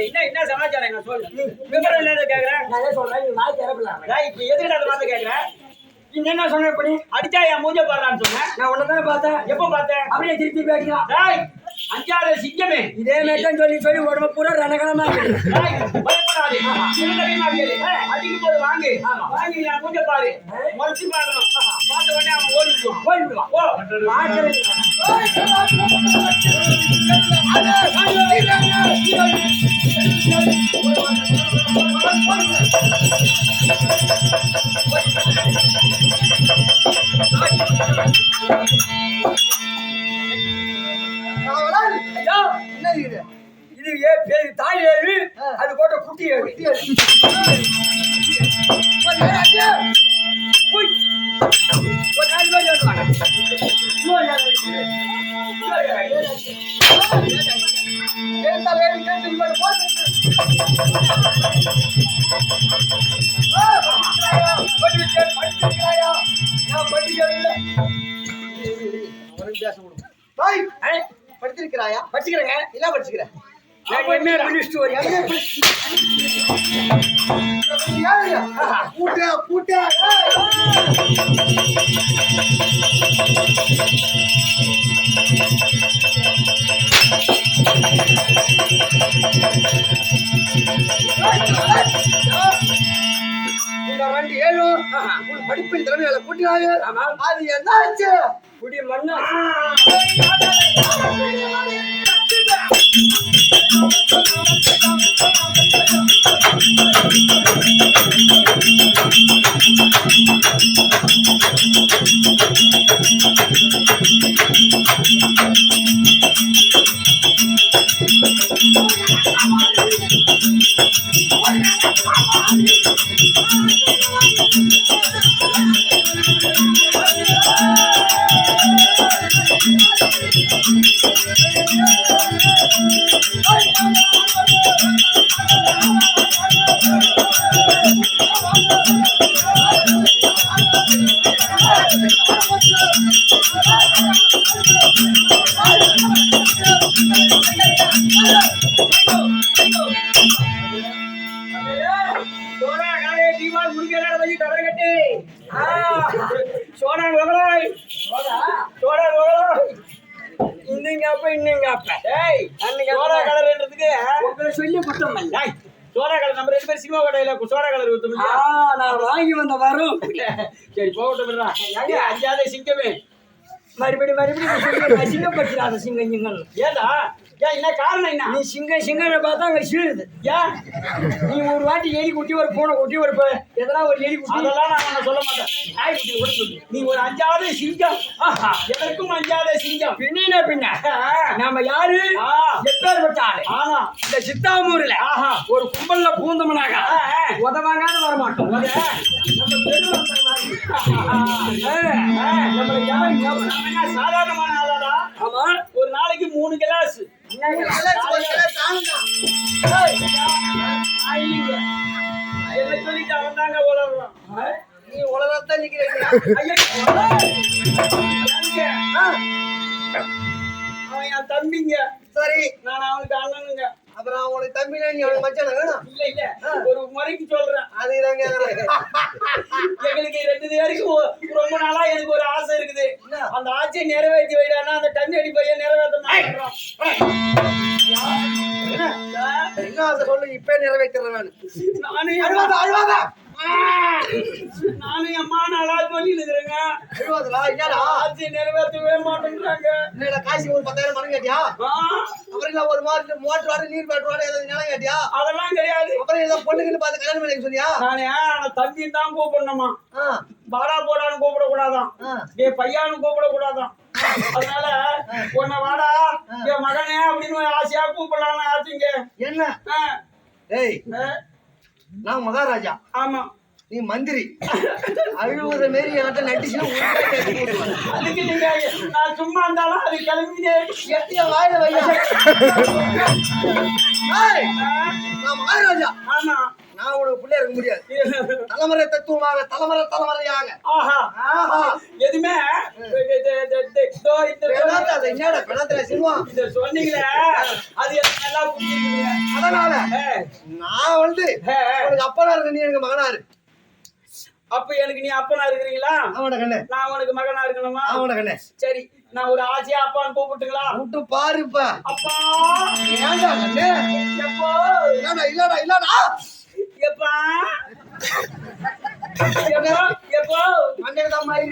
என்ன என்ன சமாச்சாரம் என்ன சொல்லு? விவரம் இல்லாத கேக்குறேன். நான் என்ன சொல்றேன்? நீ நாய் திறப்பிடலாம் டேய், இப்ப எதுக்கு அந்த வார்த்தை கேக்குற நீ என்ன சொன்ன இப்ப நீ? அடிச்சா என் மூஞ்ச பாடுறான்னு சொன்னேன் நான் உன்னை தானே பார்த்தேன். எப்ப பார்த்தேன்? அப்படியே திருப்பி பேசிக்கலாம். டேய்! அஞ்சாவது சிங்கமே. இதே மேட்டம் சொல்லி சொல்லி உடம்பு பூரா ரணகலமா பயப்படாதே. அடிக்கும் போது வாங்கு. வாங்கி மூஞ்ச பாரு. மறைச்சு பார்க்கணும் பார்த்த உடனே அவன் ஓடிடுவான். ஓ என்ன இது? இது ஏ பேரு? தாய் ஏழு அது போட்ட குட்டி ஏழு படிச்சிருக்கிறாயா? நான் படிக்கவில்லை. பேச ஏ, படிச்சிருக்கிறாயா படிச்சுக்கிறேங்க. என்ன படிச்சுக்கிற நான் MA முடிச்சுட்டு வரேன். பூட்டா பூட்டா இந்த ரெண்டு ஏழும் படிப்பின் திறமையால கூட்டினாங்க அது என்னாச்சு குடி மண்ணா. சோனா காலே சோனா மகளாய். சோனா மகளாய். இன்னுங்க அப்ப இன்னுங்க அப்ப. டேய் அன்னைக்கு சோனா கலர்ன்றதுக்கு உங்களை சொல்லி. டேய் சோனா கலர் நம்ம ரெண்டு பேரும் சினிமா கடையில கலர் ஊத்தும் நான் வாங்கி வந்த வரும். சரி போகட்டும் அஞ்சாவது சிங்கமே. மறுபடியும் மறுபடியும் சிங்கம் அசிங்கப்படுத்திடாத சிங்கம் சிங்கம். ஏடா ஏன் என்ன காரணம் என்ன? நீ சிங்கம் சிங்கம்னு பார்த்தா அங்க சீழுது. ஏன்? நீ ஒரு வாட்டி எலி குட்டி ஒரு பூனை குட்டி ஒரு எதனா ஒரு எலி குட்டி. அதெல்லாம் நான் சொல்ல மாட்டேன். நாய் குட்டி சொல்லு. நீ ஒரு அஞ்சாவது சிங்கம். எதற்கும் அஞ்சாத சிங்கம். பின்ன பின்ன நாம யாரு? எப்பேற்பட்ட ஆளு ஆமா. இந்த சித்தாமூர்ல ஒரு கும்பல்ல பூந்தோம்னாக. உதவாங்காத வர மாட்டோம் நம்ம சாதாரணமான ஆளாடா. ஆமா. ஒரு நாளைக்கு மூணு கிளாஸ். என்ன சொல்லிட்டு அவன் தாங்க உளறான் நீ உலகத்தான் நிக்கிறீங்க ஐயா, அவன் என் தம்பிங்க சரி நான் அவனுக்கு அண்ணனுங்க அப்புறம் அவனுக்கு தம்பி நீ அவனுக்கு மச்சான வேணும் இல்ல இல்ல ஒரு முறைக்கு சொல்றேன் அது தாங்க எங்களுக்கு ரெண்டு பேருக்கும் ரொம்ப நாளா எனக்கு ஒரு ஆசை இருக்குது. அந்த ஆசையை நிறைவேற்றி இப்ப நிறைவேற்றுறேன் நான். என் அழுவாத அழுவாத. நானும் சொல்லி இருக்கிறேங்க அழுவாதடா என்னடா? ஆசையை நிறைவேற்றவே மாட்டேங்கிறாங்க என்னடா காசு ஒரு பத்தாயிரம் மரம் கேட்டியா? அப்புறம் இல்ல ஒரு மாதிரி மோட்டர் வாடு நீர் பேட்டர் வாடு ஏதாவது நிலம் கேட்டியா? அதெல்லாம் கிடையாது. அப்புறம் ஏதோ பொண்ணுங்கன்னு பார்த்து கல்யாணம் பண்ணி சொன்னியா? நானே ஆனா தம்பின்னு தான் கூப்பிடணுமா? வாடா போடான்னு கூப்பிடக்கூடாதான். ஆ. ஏ பையான்னு கூப்பிடக்கூடாதான். அதனால உன்னை வாடா என் மகனே அப்படின்னு ஆசையா கூப்பிடலாம்னு ஆச்சுங்க என்ன? ஆ, நான் மகாராஜா. ஆமா. நீ மந்திரி. அழுவுற மாரி என்கிட்ட நட்டிச்சுன்னா. அதுக்கு நீங்க நான் சும்மா இருந்தாலும் அது கிளம்பினே எட்டிய வாயில வையா. நான் மகாராஜா. ஆமா. நான் உனக்கு பிள்ளை இருக்க முடியாது. தலைமுறை தத்துவமாக தலைமுறை தலைமுறையாக. எதுவுமே? சொன்னீங்களே அது எனக்கு நல்லா அதனால நான் வந்து. உனக்கு அப்பனா இருக்க நீ எனக்கு மகனா இரு. அப்ப எனக்கு நீ அப்பனா இருக்கிறீங்களா? நான் உனக்கு மகனா இருக்கணுமா? சரி நான் ஒரு ஆசையா அப்பான்னு கூப்பிட்டுங்களா? விட்டு பாருப்பா. அப்பா! இல்லடா இல்லடா இல்லடா. எப்பா எப்போ மாதிரி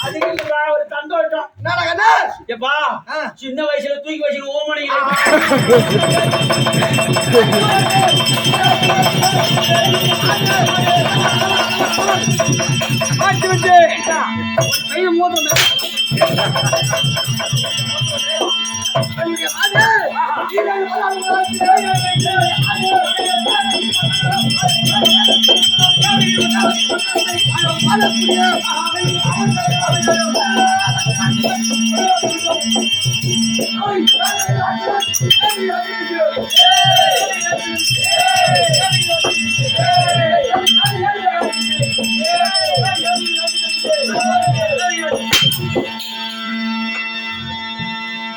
அதுக்கு ஒரு என்னடா எப்பா ஆ. சின்ன வயசுல தூக்கி வச்சுன்னு ஓமணி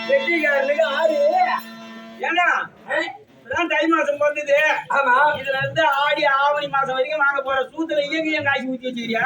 வெற்றிக்காரனுக்கு ஆறு. ஏன்னா இப்பதான் தை மாசம் பிறந்தது ஆமா இதுல இருந்து ஆடி ஆவணி மாசம் வரைக்கும் வாங்க போற சூத்துல இயங்கியம் காய்ச்சி ஊத்தி வச்சுக்கிறியா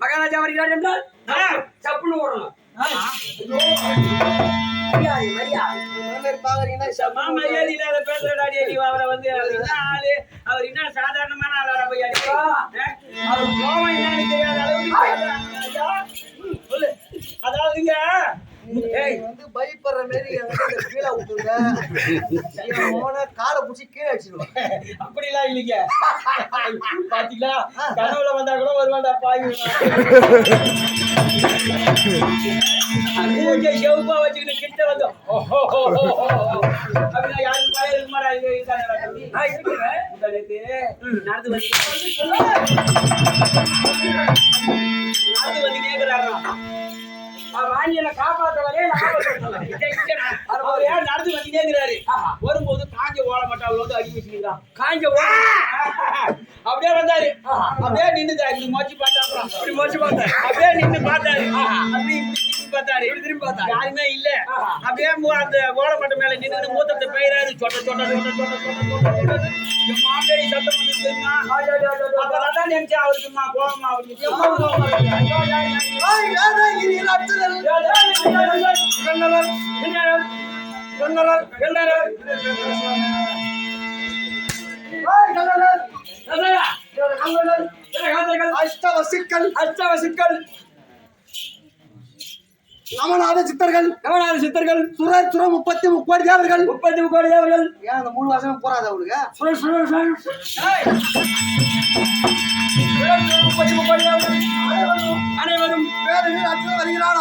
மகாராஜா வருகிறார் என்றால் சப்புன்னு ஓடணும். அவரை என்ன ஆளு? அவர் என்ன சாதாரணமான ஆளா போய் அவர் கோவம் என்னன்னு தெரியாத அளவுக்கு அதாவதுங்க வந்து பயப்படுற மாதிரி கீழே விட்டுருங்க. மோனை காலை பிடிச்சி கீழே அடிச்சிடுவான் அப்படிலாம் இல்லைங்க. பாத்தீங்களா? கனவுல வந்தா கூட வருவான்டா பாய் செவப்பா வச்சுக்கிட்டு கிட்ட வந்தோம் அப்படின்னா யாருக்கு பயம் இருக்க மாட்டா இங்க இருக்காங்க தம்பி நான் இருக்கிறேன். உங்களுக்கு நடந்து வந்து நடந்து வந்து அவர் ஏன் நடந்து வந்துட்டே இருக்கிறாரு வரும்போது காஞ்ச ஓலை மட்டும் அவர் வந்து அடி வச்சுக்கிறான் காஞ்ச ஓலை? அப்படியே வந்தாரு. அப்படியே நின்னுதாரு இப்படி மோச்சு பார்த்தாரு இப்படி மோச்சு பார்த்தாரு அப்படியே நின்னு பார்த்தாரு. அப்படி பார்த்தாரு. இப்படி திரும்பி பார்த்தாரு? யாருமே இல்ல. அப்படியே அந்த ஓலை மட்டும் மேல நின்னு மூத்தத்தை பெயராரு சொட்ட சொட்ட சொட்ட சொட்ட சொட்ட சொட்ட மாமியாரி சத்தம் வந்து தெரியுமா அப்பதான் தான் நினைச்சேன் அவருக்கு மா- கோவமா அவருக்கு. ஏய், கண்ணனர். அஷ்டவசிக்கல் நவநாத சித்தர்கள் நவநாத சித்தர்கள் சுரர் சுர முப்பத்தி முக்கோடி தேவர்கள் முப்பத்தி கோடி தேவர்கள் ஏன் அந்த மூணு வருஷம் போறாது அவளுக்கு ஏய். சுழல் சுழல் முப்பத்தி முக்கோடி தேவர்கள் அனைவரும் வருகிறார்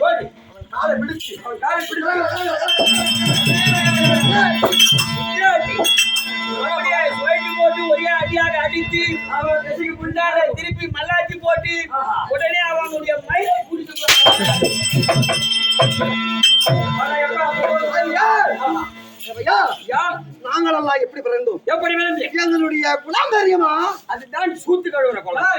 ஓடி காலை பிடிச்சு காலை பிடிச்சு அடியாக அடித்து அவன் முன்னால திருப்பி மல்லாச்சி போட்டு உடனே அவனுடைய மயிலை குடிச்சு நாங்களெல்லாம் எப்படி பிறந்தோம்? எப்படி விளம்பி எங்களுடைய குணம் தெரியுமா? அதுதான் சூத்து கழுவுற குளம் ஆ